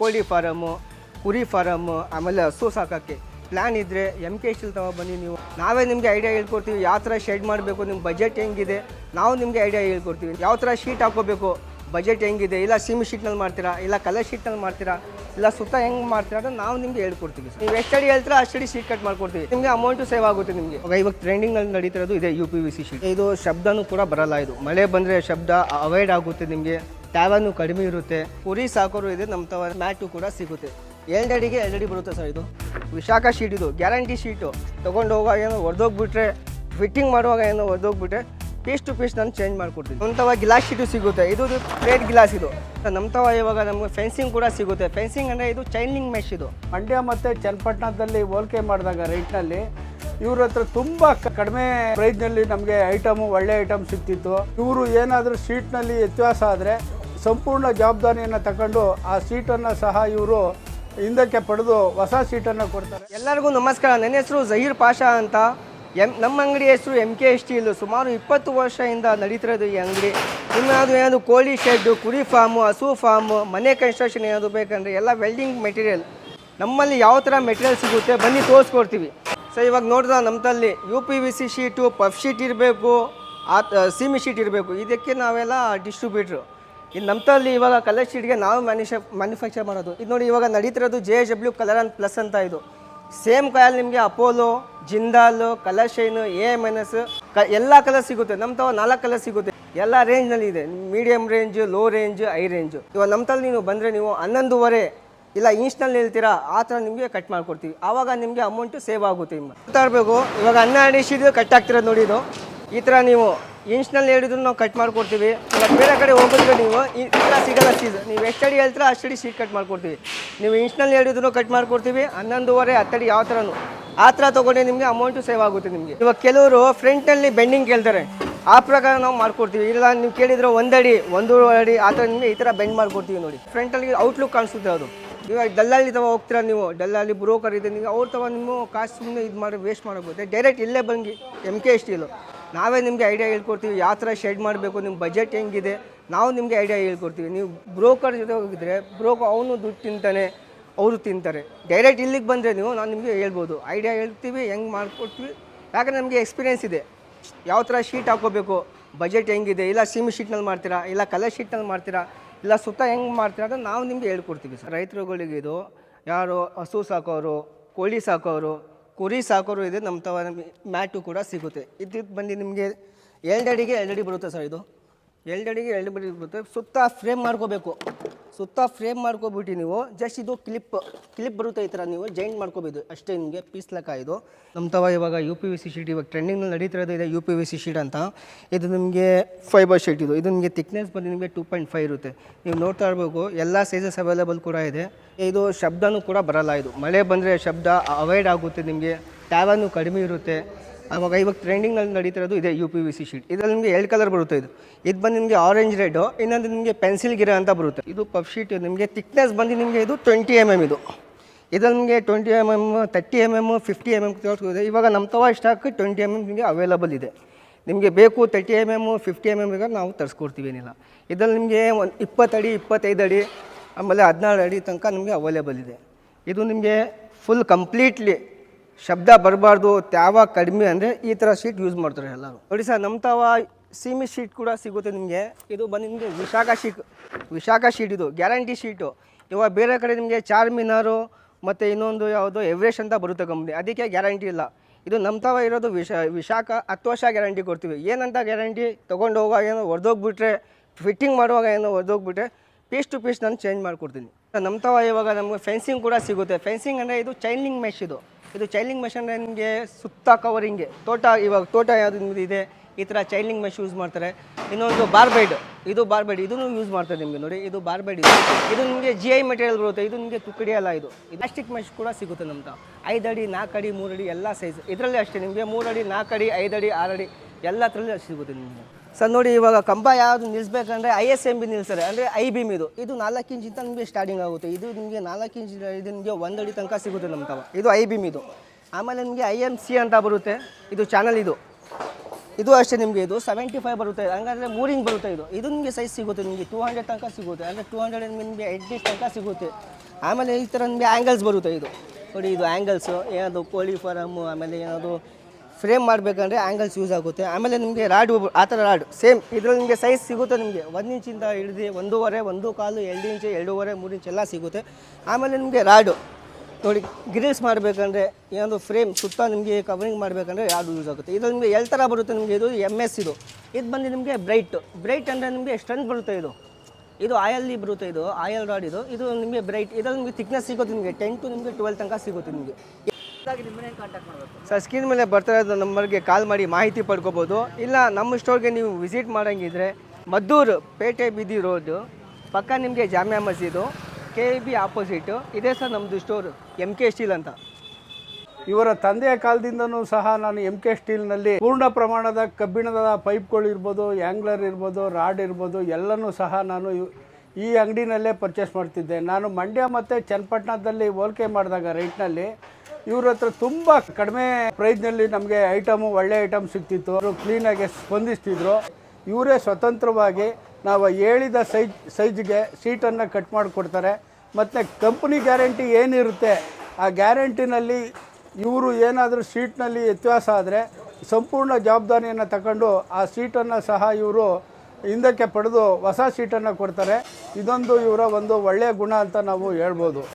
ಕೋಳಿ ಫಾರಮ್ಮು ಕುರಿ ಫಾರಮ್ಮು ಆಮೇಲೆ ಹಸು ಸಾಕೋಕ್ಕೆ ಪ್ಲ್ಯಾನ್ ಇದ್ದರೆ ಎಂ ಕೆ ಶಿಲ್ ತಗೋ ಬನ್ನಿ ನೀವು. ನಾವೇ ನಿಮಗೆ ಐಡಿಯಾ ಹೇಳ್ಕೊಡ್ತೀವಿ. ಯಾವ ಥರ ಶೆಡ್ ಮಾಡಬೇಕು ನಿಮ್ಮ ಬಜೆಟ್ ಹೆಂಗಿದೆ? ನಾವು ನಿಮಗೆ ಐಡಿಯಾ ಹೇಳ್ಕೊಡ್ತೀವಿ. ಯಾವ ಥರ ಶೀಟ್ ಹಾಕೋಬೇಕು? ಬಜೆಟ್ ಹೆಂಗಿದೆ? ಇಲ್ಲ ಸಿಮ್ ಶೀಟ್ನಲ್ಲಿ ಮಾಡ್ತೀರಾ? ಇಲ್ಲ ಕಲರ್ ಶೀಟ್ನಲ್ಲಿ ಮಾಡ್ತೀರಾ? ಇಲ್ಲ ಸುತ್ತ ಹೆಂಗೆ ಮಾಡ್ತೀರಾ ಅಂತ ನಾವು ನಿಮಗೆ ಹೇಳ್ಕೊಡ್ತೀವಿ ನೀವು ಎಷ್ಟಡಿ ಹೇಳ್ತೀರಾ ಅಷ್ಟಡಿ ಶೀಟ್ ಕಟ್ ಮಾಡ್ಕೊಡ್ತೀವಿ. ನಿಮಗೆ ಅಮೌಂಟು ಸೇವ್ ಆಗುತ್ತೆ ನಿಮಗೆ. ಇವಾಗ ಟ್ರೆಂಡಿಂಗಲ್ಲಿ ನಡೀತಿರೋದು ಇದೆ U P V C sheet ಇದು ಶಬ್ದನೂ ಕೂಡ ಬರಲ್ಲ ಇದು. ಮಳೆ ಬಂದರೆ ಶಬ್ದ ಅವಾಯ್ಡ್ ಆಗುತ್ತೆ ನಿಮಗೆ. ಟ್ಯಾವನು ಕಡಿಮೆ ಇರುತ್ತೆ. ಕುರಿ ಸಾಕೋರು ಇದೆ, ನಮ್ಮ ತವ ಮ್ಯಾಟು ಕೂಡ ಸಿಗುತ್ತೆ. ಎರಡಡಿಗೆ ಅಡಿಗೆ ಎರಡು ಅಡಿ ಬರುತ್ತೆ ಸರ್ ಇದು. ವಿಶಾಖ ಶೀಟ್ ಇದು. Guarantee sheet. ತೊಗೊಂಡು ಹೋಗುವಾಗ ಏನೋ ಹೊರದೋಗ್ಬಿಟ್ರೆ ಫಿಟ್ಟಿಂಗ್ ಮಾಡುವಾಗ ಏನೋ ಹೊರದೋಗ್ಬಿಟ್ರೆ ಪೀಸ್ ಟು ಪೀಸ್ ನಾನು ಚೇಂಜ್ ಮಾಡಿಕೊಡ್ತೀನಿ. ನಮ್ಮ ತವ ಗ್ಲಾಸ್ ಶೀಟು ಸಿಗುತ್ತೆ. ಇದು ಪ್ಲೇಟ್ ಗ್ಲಾಸ್ ಇದು. ನಮ್ಮ ತವ ಇವಾಗ ನಮಗೆ ಫೆನ್ಸಿಂಗ್ ಕೂಡ ಸಿಗುತ್ತೆ. ಫೆನ್ಸಿಂಗ್ ಅಂದರೆ ಇದು ಚೈನಿಂಗ್ ಮೆಶ್ ಇದು. ಮಂಡ್ಯ ಮತ್ತು ಚನ್ನಪಟ್ಟಣದಲ್ಲಿ ಹೋಲಿಕೆ ಮಾಡಿದಾಗ ರೈಟ್ನಲ್ಲಿ ಇವ್ರ ಹತ್ರ ತುಂಬ ಕಡಿಮೆ ಪ್ರೈಸ್ನಲ್ಲಿ ನಮಗೆ ಐಟಮು, ಒಳ್ಳೆ ಐಟಮ್ ಸಿಗ್ತಿತ್ತು. ಇವರು ಏನಾದರೂ ಶೀಟ್ನಲ್ಲಿ ವ್ಯತ್ಯಾಸ ಆದರೆ ಸಂಪೂರ್ಣ ಜವಾಬ್ದಾರಿಯನ್ನು ತಗೊಂಡು ಆ ಸೀಟನ್ನು ಸಹ ಇವರು ಹಿಂದಕ್ಕೆ ಪಡೆದು ಹೊಸ ಸೀಟನ್ನು ಕೊಡ್ತಾರೆ. ಎಲ್ಲರಿಗೂ ನಮಸ್ಕಾರ. ನನ್ನ ಹೆಸರು ಜಹೀರ್ ಪಾಷಾ ಅಂತ. ಎಂ ನಮ್ಮ ಅಂಗಡಿ ಹೆಸರು ಎಂ ಕೆ ಸ್ಟೀಲು ಸುಮಾರು ಇಪ್ಪತ್ತು ವರ್ಷದಿಂದ ನಡೀತಿರೋದು ಈ ಅಂಗಡಿ. ಇನ್ನಾದ್ರು ಏನಾದರೂ ಕೋಳಿ ಶೆಡ್ಡು, ಕುರಿ ಫಾರ್ಮು, ಹಸು ಫಾರ್ಮು, ಮನೆ ಕನ್ಸ್ಟ್ರಕ್ಷನ್ ಏನಾದರೂ ಬೇಕಂದರೆ ಎಲ್ಲ ವೆಲ್ಡಿಂಗ್ ಮೆಟೀರಿಯಲ್. ನಮ್ಮಲ್ಲಿ ಯಾವ ಥರ ಮೆಟೀರಿಯಲ್ ಸಿಗುತ್ತೆ ಬನ್ನಿ ತೋರಿಸ್ಕೊಡ್ತೀವಿ. ಸೊ ಇವಾಗ ನೋಡಿದ್ರೆ ನಮ್ಮಲ್ಲಿ U P V C sheet, puff sheet ಇರಬೇಕು, ಆ ಸಿಮಿ ಶೀಟ್ ಇರಬೇಕು. ಇದಕ್ಕೆ ನಾವೆಲ್ಲ ಡಿಸ್ಟ್ರಿಬ್ಯೂಟ್ರು ಇನ್ನು ನಮ್ಮಲ್ಲಿ ಇವಾಗ ಕಲರ್ ಶೀಟ್ಗೆ ನಾವು ಮ್ಯಾನುಫ್ಯಾ ಮ್ಯಾನುಫ್ಯಾಕ್ಚರ್ ಮಾಡೋದು. ಇದು ನೋಡಿ ಇವಾಗ ನಡೀತಿರೋದು J W colour and plus ಅಂತ ಇದು. ಸೇಮ್ ಕಾಯಲ್ಲಿ ನಿಮಗೆ Apollo Jindal colour shine A minus ಕ, ಎಲ್ಲ ಕಲರ್ ಸಿಗುತ್ತೆ. ನಮ್ಮ ತವ ನಾಲ್ಕು ಕಲರ್ ಸಿಗುತ್ತೆ. ಎಲ್ಲ ರೇಂಜ್ನಲ್ಲಿ ಇದೆ. Medium range low range high range ಇವಾಗ ನಮ್ಮ ನೀವು ಬಂದರೆ ನೀವು ಹನ್ನೊಂದುವರೆ ಇಲ್ಲ ಇಂಚ್ನಲ್ಲಿ ಹೇಳ್ತೀರಾ, ಆ ಥರ ನಿಮಗೆ ಕಟ್ ಮಾಡಿಕೊಡ್ತೀವಿ. ಆವಾಗ ನಿಮಗೆ ಅಮೌಂಟು ಸೇವ್ ಆಗುತ್ತೆ. ನಿಮ್ಮ ಇವಾಗ ಹನ್ನೆರಡು ಇಷ್ಟಿದ್ದು ಕಟ್ ಆಗ್ತಿರೋದು ನೋಡಿ ಇದು. ಈ ಥರ ನೀವು ಇನ್ಸ್ನಲ್ಲಿ ಹೇಳಿದ್ರು ನಾವು ಕಟ್ ಮಾಡಿಕೊಡ್ತೀವಿ. ಇಲ್ಲ ಬೇರೆ ಕಡೆ ಹೋಗಿದ್ರೆ ನೀವು ಈ ಥರ ಸಿಗಲ್ಲ ಸೀಸ್ ನೀವು ಎಷ್ಟಡಿ ಹೇಳ್ತೀರಾ ಅಷ್ಟಡಿ ಸೀಟ್ ಕಟ್ ಮಾಡ್ಕೊಡ್ತೀವಿ. ನೀವು ಇಂಚ್ನಲ್ಲಿ ಹೇಳಿದ್ರು ಕಟ್ ಮಾಡಿಕೊಡ್ತೀವಿ, ಹನ್ನೊಂದುವರೆ ಹತ್ತಡಿ ಯಾವ ಥರನೂ ಆ ಥರ ತೊಗೊಂಡ್ರೆ ನಿಮಗೆ ಅಮೌಂಟು ಸೇವ್ ಆಗುತ್ತೆ ನಿಮಗೆ. ಇವಾಗ ಕೆಲವರು ಫ್ರಂಟಲ್ಲಿ ಬೆಂಡಿಂಗ್ ಕೇಳ್ತಾರೆ. ಆ ಪ್ರಕಾರ ನಾವು ಮಾಡ್ಕೊಡ್ತೀವಿ. ಇಲ್ಲ ನೀವು ಕೇಳಿದ್ರೆ ಒಂದಡಿ ಒಂದೂರು ಅಡಿ, ಆ ಥರ ನಿಮಗೆ ಈ ಥರ ಬೆಂಡ್ ಮಾಡ್ಕೊಡ್ತೀವಿ ನೋಡಿ. ಫ್ರಂಟಲ್ಲಿ ಔಟ್ಲುಕ್ ಕಾಣಿಸುತ್ತೆ ಅದು. ಇವಾಗ ದಲ್ಲಾಳಿ ತವ ಹೋಗ್ತೀರಾ ನೀವು? ಡಲ್ಲಲ್ಲಿ ಬ್ರೋಕರ್ ಇದೆ, ನೀವು ಅವ್ರು ತವ ನಿಮ್ಮ ಕಾಸು ಸುಮ್ಮನೆ ಇದು ಮಾಡಿ ವೇಸ್ಟ್ ಮಾಡೋಗುತ್ತೆ ಡೈರೆಕ್ಟ್ ಇಲ್ಲೇ ಬಂದು ಎಂ ಕೆ ಸ್ಟೀಲು ನಾವೇ ನಿಮಗೆ ಐಡಿಯಾ ಹೇಳ್ಕೊಡ್ತೀವಿ, ಯಾವ ಥರ ಶೆಡ್ ಮಾಡಬೇಕು ನಿಮ್ಮ ಬಜೆಟ್ ಹೆಂಗಿದೆ, ನಾವು ನಿಮಗೆ ಐಡಿಯಾ ಹೇಳ್ಕೊಡ್ತೀವಿ. ನೀವು ಬ್ರೋಕರ್ ಜೊತೆ ಹೋಗಿದ್ರೆ ಬ್ರೋಕರ್ ಅವನು ದುಡ್ಡು ತಿಂತಾನೆ, ಅವರು ತಿಂತಾರೆ. ಡೈರೆಕ್ಟ್ ಇಲ್ಲಿಗೆ ಬಂದರೆ ನೀವು, ನಾನು ನಿಮಗೆ ಹೇಳ್ಬೋದು. ಐಡಿಯಾ ಹೇಳ್ತೀವಿ, ಹೆಂಗೆ ಮಾಡಿಕೊಡ್ತೀವಿ, ಯಾಕಂದರೆ ನಮಗೆ ಎಕ್ಸ್ಪೀರಿಯೆನ್ಸ್ ಇದೆ. ಯಾವ ಥರ ಶೀಟ್ ಹಾಕೋಬೇಕು ಬಜೆಟ್ ಹೆಂಗಿದೆ, ಇಲ್ಲ ಸಿಮ್ ಶೀಟ್ನಲ್ಲಿ ಮಾಡ್ತೀರಾ, ಇಲ್ಲ ಕಲರ್ ಶೀಟ್ನಲ್ಲಿ ಮಾಡ್ತೀರಾ, ಇಲ್ಲ ಸುತ್ತ ಹೆಂಗೆ ಮಾಡ್ತೀರಾ ಅಂತ ನಾವು ನಿಮಗೆ ಹೇಳ್ಕೊಡ್ತೀವಿ ಸರ್. ರೈತರುಗಳಿಗೆ ಇದು, ಯಾರು ಹಸು ಸಾಕೋರು, ಕೋಳಿ ಸಾಕೋರು ಕುರಿ ಸಾಕೋರು ಇದೆ ನಮ್ಮ ತವ ಮ್ಯಾಟು ಕೂಡ ಸಿಗುತ್ತೆ. ಇದ್ದಿದ್ದು ಬಂದು ನಿಮಗೆ ಎರಡು ಅಡಿಗೆ ಎರಡು ಅಡಿ ಬರುತ್ತೆ ಸರ್ ಇದು. ಅಡಿಗೆ ಎರಡು ಅಡಿ ಬರುತ್ತೆ ಸುತ್ತ ಫ್ರೇಮ್ ಮಾಡ್ಕೋಬೇಕು. ಸುತ್ತ ಫ್ರೇಮ್ ಮಾಡ್ಕೊಬಿಟ್ಟು ನೀವು ಜಸ್ಟ್ ಇದು ಕ್ಲಿಪ್ ಕ್ಲಿಪ್ ಬರುತ್ತೆ ಈ ಥರ ನೀವು ಜಾಯಿಂಟ್ ಮಾಡ್ಕೋಬೋದು. ಅಷ್ಟೇ ನಿಮಗೆ ಪೀಸ್ ಲೆಕ್ಕ ಇದು. ನಮ್ಮ ತವ ಇವಾಗ U P V C sheet ಇವಾಗ ಟ್ರೆಂಡಿಂಗ್ನಲ್ಲಿ ನಡೀತಿರೋದು ಇದೆ U P V C sheet ಅಂತ. ಇದು ನಿಮಗೆ ಫೈಬರ್ ಶೀಟ್ ಇದು. ಇದು ನಿಮಗೆ ತಿಕ್ನೆಸ್ ಬಂದು ನಿಮಗೆ ಟೂ ಪಾಯಿಂಟ್ ಫೈವ್ ಇರುತ್ತೆ. ನೀವು ನೋಡ್ತಾ ಇರಬೇಕು, ಎಲ್ಲ ಸೈಜಸ್ ಅವೈಲೇಬಲ್ ಕೂಡ ಇದೆ. ಇದು ಶಬ್ದನೂ ಕೂಡ ಬರಲ್ಲ ಇದು. ಮಳೆ ಬಂದರೆ ಶಬ್ದ ಅವಾಯ್ಡ್ ಆಗುತ್ತೆ ನಿಮಗೆ. ಟ್ಯಾವನ್ನು ಕಡಿಮೆ ಇರುತ್ತೆ. ಆವಾಗ ಇವಾಗ ಟ್ರೆಂಡಿಂಗಲ್ಲಿ ನಡೀತಿರೋದು ಇದೆ U P V C sheet ಇದರಲ್ಲಿ ನಿಮಗೆ ಎರಡು ಕಲರ್ ಬರುತ್ತೆ ಇದು. ಇದು ಬಂದು ನಿಮಗೆ ಆರೆಂಜ್ ರೆಡ್ ಇನ್ನೊಂದು ನಿಮಗೆ ಪೆನ್ಸಿಲ್ ಗಿರ ಅಂತ ಬರುತ್ತೆ. ಇದು ಪಫ್ ಶೀಟ್ ನಿಮಗೆ ತಿಕ್ನೆಸ್ ಬಂದು ನಿಮಗೆ ಇದು ಟ್ವೆಂಟಿ ಎಂ ಎಂ ಇದು. ಇದರಲ್ಲಿ ನಿಮಗೆ twenty M M thirty M M fifty M M ತೋರಿಸ್ಬೋದು ಇವಾಗ ನಮ್ಮ ತವ ಸ್ಟಾಕ್ ಟ್ವೆಂಟಿ ಎಂ ಎಂ ನಿಮಗೆ ಅವೈಲಬಲ್ ಇದೆ. ನಿಮಗೆ ಬೇಕು thirty M M fifty M M ಬೇಕಾದ್ರೆ ನಾವು ತರಿಸ್ಕೊಡ್ತೀವಿ ಏನಿಲ್ಲ. ಇದರಲ್ಲಿ ನಿಮಗೆ ಒಂದು ಇಪ್ಪತ್ತಡಿ ಇಪ್ಪತ್ತೈದು ಅಡಿ, ಆಮೇಲೆ ಹದಿನಾರು ಅಡಿ ತನಕ ನಿಮಗೆ ಅವೈಲೇಬಲ್ ಇದೆ. ಇದು ನಿಮಗೆ ಫುಲ್ ಕಂಪ್ಲೀಟ್ಲಿ ಶಬ್ದ ಬರಬಾರ್ದು, ತ್ಯಾವ ಕಡಿಮೆ ಅಂದರೆ ಈ ಥರ ಶೀಟ್ ಯೂಸ್ ಮಾಡ್ತಾರೆ ಎಲ್ಲರೂ. ನೋಡಿ ಸರ್ ನಮ್ಮ ತಾವ ಸೀಮಿ ಶೀಟ್ ಕೂಡ ಸಿಗುತ್ತೆ ನಿಮಗೆ. ಇದು ಬಂದು ನಿಮಗೆ ವಿಶಾಖ ಶೀಟ್ ವಿಶಾಖ ಶೀಟ್ ಇದು ಗ್ಯಾರಂಟಿ ಶೀಟು ಇವಾಗ ಬೇರೆ ಕಡೆ ನಿಮಗೆ ಚಾರ್ಮಿನಾರು ಮತ್ತು ಇನ್ನೊಂದು ಯಾವುದು ಎವ್ರೇಶ್ ಅಂತ ಬರುತ್ತೆ ಕಂಪ್ನಿ ಅದಕ್ಕೆ ಗ್ಯಾರಂಟಿ ಇಲ್ಲ. ಇದು ನಮ್ಮ ತಾವ ಇರೋದು ವಿಶಾ, ವಿಶಾಖ ಹತ್ತು ವರ್ಷ ಗ್ಯಾರಂಟಿ ಕೊಡ್ತೀವಿ. ಏನಂತ ಗ್ಯಾರಂಟಿ ತೊಗೊಂಡು ಹೋಗುವಾಗ ಏನೋ ಹೊರದೋಗ್ಬಿಟ್ರೆ ಫಿಟ್ಟಿಂಗ್ ಮಾಡುವಾಗ ಏನೋ ಹೊರದೋಗ್ಬಿಟ್ರೆ ಪೀಸ್ ಟು ಪೀಸ್ ನಾನು ಚೇಂಜ್ ಮಾಡ್ಕೊಡ್ತೀನಿ. ನಮ್ಮ ತಾವ ಇವಾಗ ನಮಗೆ ಫೆನ್ಸಿಂಗ್ ಕೂಡ ಸಿಗುತ್ತೆ. ಫೆನ್ಸಿಂಗ್ ಅಂದರೆ ಇದು ಚೈನಿಂಗ್ ಮೆಶ್ ಇದು. ಇದು ಚೈಲಿಂಗ್ ಮೆಷಿನ್ ನಿಮಗೆ ಸುತ್ತ ಕವರಿಂಗ್ಗೆ ತೋಟ, ಇವಾಗ ತೋಟ ಯಾವ್ದು ಇದೆ, ಈ ಥರ ಚೈಲಿಂಗ್ ಮೆಷ್ ಯೂಸ್ ಮಾಡ್ತಾರೆ. ಇನ್ನೊಂದು ಬಾರ್ಬೈಡ್ ಇದು ಬಾರ್ಬೈಡ್ ಇದನ್ನು ಯೂಸ್ ಮಾಡ್ತಾರೆ ನಿಮಗೆ ನೋಡಿ. ಇದು ಬಾರ್ಬೈಡ್ ಇದು. ಇದು ನಿಮಗೆ ಜಿ ಐ ಮೆಟೀರಿಯಲ್ ಬರುತ್ತೆ. ಇದು ನಿಮಗೆ ತುಕ್ಕಡಿ ಅಲ್ಲ ಇದು. ಪ್ಲಾಸ್ಟಿಕ್ ಮೆಷ್ ಕೂಡ ಸಿಗುತ್ತೆ ನಮ್ದು. ಐದು ಅಡಿ ನಾಲ್ಕು ಅಡಿ, ಮೂರು ಅಡಿ, ಎಲ್ಲ ಸೈಜ್ ಇದರಲ್ಲಿ ಅಷ್ಟೇ. ನಿಮಗೆ ಮೂರು ಅಡಿ ನಾಲ್ಕು ಅಡಿ, ಐದು ಅಡಿ, ಆರು ಅಡಿ, ಎಲ್ಲ ಥರಲ್ಲಿ ಸಿಗುತ್ತೆ ನಿಮಗೆ. ಸರ್, ನೋಡಿ, ಇವಾಗ ಕಂಬ ಯಾವುದು ನಿಲ್ಲಿಸ್ಬೇಕಂದ್ರೆ ಐ ಎಸ್ ಎಂ ಬಿ ನಿಲ್ಲಿಸ್ತಾರೆ ಅಂದರೆ ಐ ಬಿಮ್ ಇದು. ಇದು ನಾಲ್ಕು ಇಂಚಿಂದ ನಿಮಗೆ ಸ್ಟಾರ್ಟಿಂಗ್ ಆಗುತ್ತೆ. ಇದು ನಿಮಗೆ ನಾಲ್ಕು ಇಂಚ್ ಇದು ನಿಮಗೆ ಒಂದಡಿ ತನಕ ಸಿಗುತ್ತೆ ನಮ್ಮ ತವ. ಇದು ಐ ಬಿಮ್ ಇದು. ಆಮೇಲೆ ನಿಮಗೆ ಐ ಎಂ ಸಿ ಅಂತ ಬರುತ್ತೆ. ಇದು ಚಾನಲ್ ಇದು. ಇದು ಅಷ್ಟೇ ನಿಮಗೆ ಇದು. ಸೆವೆಂಟಿ ಫೈವ್ ಬರುತ್ತೆ. ಹಂಗಂದ್ರೆ ಮೂರಿಂಗ್ ಬರುತ್ತೆ ಇದು. ಇದು ನಿಮಗೆ ಸೈಜ್ ಸಿಗುತ್ತೆ. ನಿಮಗೆ ಟೂ ಹಂಡ್ರೆಡ್ ತನಕ ಸಿಗುತ್ತೆ. ಅಂದರೆ ಟೂ ಹಂಡ್ರೆಡ್ ನಿಮಗೆ ಏಯ್ಟಿ ತನಕ ಸಿಗುತ್ತೆ. ಆಮೇಲೆ ಈ ಥರ ನಿಮಗೆ ಆ್ಯಂಗಲ್ಸ್ ಬರುತ್ತೆ ಇದು. ನೋಡಿ, ಇದು ಆ್ಯಂಗಲ್ಸು ಏನಾದ್ರು ಕೋಳಿ ಫಾರಮ್ಮು ಆಮೇಲೆ ಏನಾದರೂ ಫ್ರೇಮ್ ಮಾಡಬೇಕಂದ್ರೆ ಆ್ಯಂಗಲ್ಸ್ ಯೂಸ್ ಆಗುತ್ತೆ. ಆಮೇಲೆ ನಿಮಗೆ ರಾಡ್ ಆ ಥರ ರಾಡ್ ಸೇಮ್ ಇದರಲ್ಲಿ ನಿಮಗೆ ಸೈಜ್ ಸಿಗುತ್ತೆ ನಿಮಗೆ. ಒಂದು ಇಂಚಿಂದ ಹಿಡಿದು ಒಂದೂವರೆ, ಒಂದು ಕಾಲು, ಎರಡು ಇಂಚು ಎರಡೂವರೆ, ಮೂರು ಇಂಚು ಎಲ್ಲ ಸಿಗುತ್ತೆ. ಆಮೇಲೆ ನಿಮಗೆ ರಾಡು ನೋಡಿ ಗ್ರಿಲ್ಸ್ ಮಾಡಬೇಕಂದ್ರೆ ಏನೊಂದು ಫ್ರೇಮ್ ಸುತ್ತ ನಿಮಗೆ ಕವರಿಂಗ್ ಮಾಡಬೇಕಂದ್ರೆ ಯಾವುದು ಯೂಸ್ ಆಗುತ್ತೆ. ಇದು ನಿಮಗೆ ಎಲ್ ಥರ ಬರುತ್ತೆ ನಿಮಗೆ, ಇದು ಎಂ ಎಸ್ ಇದು. ಇದು ಬಂದು ನಿಮಗೆ ಬ್ರೈಟ್ ಬ್ರೈಟ್ ಅಂದರೆ ನಿಮಗೆ ಸ್ಟ್ರೆಂತ್ ಬರುತ್ತೆ ಇದು. ಇದು ಆಯಲ್ಲಿ ಬರುತ್ತೆ ಇದು ಆಯಲ್ ರಾಡ್ ಇದು. ಇದು ನಿಮಗೆ ಬ್ರೈಟ್ ಇದರಲ್ಲಿ ನಿಮಗೆ ಥಿಕ್ನೆಸ್ ಸಿಗುತ್ತೆ ನಿಮಗೆ. ಟೆನ್ ಟು ನಿಮಗೆ ಟ್ವೆಲ್ ತನಕ ಸಿಗುತ್ತೆ ನಿಮಗೆ. ಸರ್ ಸ್ಕ್ರೀನ್ ಮೇಲೆ ಬರ್ತಾ ಇರೋದು ನಂಬರ್ಗೆ ಕಾಲ್ ಮಾಡಿ ಮಾಹಿತಿ ಪಡ್ಕೋಬೋದು. ಇಲ್ಲ ನಮ್ಮ ಸ್ಟೋರ್ಗೆ ನೀವು ವಿಸಿಟ್ ಮಾಡೋಂಗಿದ್ರೆ ಮದ್ದೂರು ಪೇಟೆ ಬೀದಿ ರೋಡು ಪಕ್ಕ ನಿಮಗೆ Jamia Masjid K B opposite ಇದೇ ಸರ್ ನಮ್ಮದು ಸ್ಟೋರ್ ಎಂ ಕೆ ಸ್ಟೀಲ್ ಅಂತ. ಇವರ ತಂದೆಯ ಕಾಲದಿಂದನೂ ಸಹ ನಾನು ಎಂ ಕೆ ಸ್ಟೀಲ್ನಲ್ಲಿ ಪೂರ್ಣ ಪ್ರಮಾಣದ ಕಬ್ಬಿಣದ ಪೈಪ್ಗಳು ಇರ್ಬೋದು ಆ್ಯಂಗ್ಲರ್ ಇರ್ಬೋದು ರಾಡ್ ಇರ್ಬೋದು ಎಲ್ಲನೂ ಸಹ ನಾನು ಈ ಅಂಗಡಿನಲ್ಲೇ ಪರ್ಚೇಸ್ ಮಾಡ್ತಿದ್ದೆ. ನಾನು ಮಂಡ್ಯ ಮತ್ತು ಚನ್ನಪಟ್ಟಣದಲ್ಲಿ ಹೋಲ್ಕೆ ಮಾಡಿದಾಗ ರೇಟ್ನಲ್ಲಿ ಇವ್ರ ಹತ್ರ ತುಂಬ ಕಡಿಮೆ ಪ್ರೈಸ್ನಲ್ಲಿ ನಮಗೆ ಐಟಮು ಒಳ್ಳೆ ಐಟಮ್ ಸಿಗ್ತಿತ್ತು. ಅವರು ಕ್ಲೀನಾಗಿ ಸ್ಪಂದಿಸ್ತಿದ್ರು. ಇವರೇ ಸ್ವತಂತ್ರವಾಗಿ ನಾವು ಹೇಳಿದ ಸೈಜ್ ಸೈಜ್ಗೆ ಸೀಟನ್ನು ಕಟ್ ಮಾಡಿಕೊಡ್ತಾರೆ. ಮತ್ತು ಕಂಪ್ನಿ ಗ್ಯಾರಂಟಿ ಏನಿರುತ್ತೆ, ಆ ಗ್ಯಾರಂಟಿನಲ್ಲಿ ಇವರು ಏನಾದರೂ ಸೀಟ್ನಲ್ಲಿ ವ್ಯತ್ಯಾಸ ಆದರೆ ಸಂಪೂರ್ಣ ಜವಾಬ್ದಾರಿಯನ್ನು ತಗೊಂಡು ಆ ಸೀಟನ್ನು ಸಹ ಇವರು ಹಿಂದಕ್ಕೆ ಪಡೆದು ಹೊಸ ಸೀಟನ್ನು ಕೊಡ್ತಾರೆ. ಇದೊಂದು ಇವರ ಒಂದು ಒಳ್ಳೆಯ ಗುಣ ಅಂತ ನಾವು ಹೇಳ್ಬೋದು.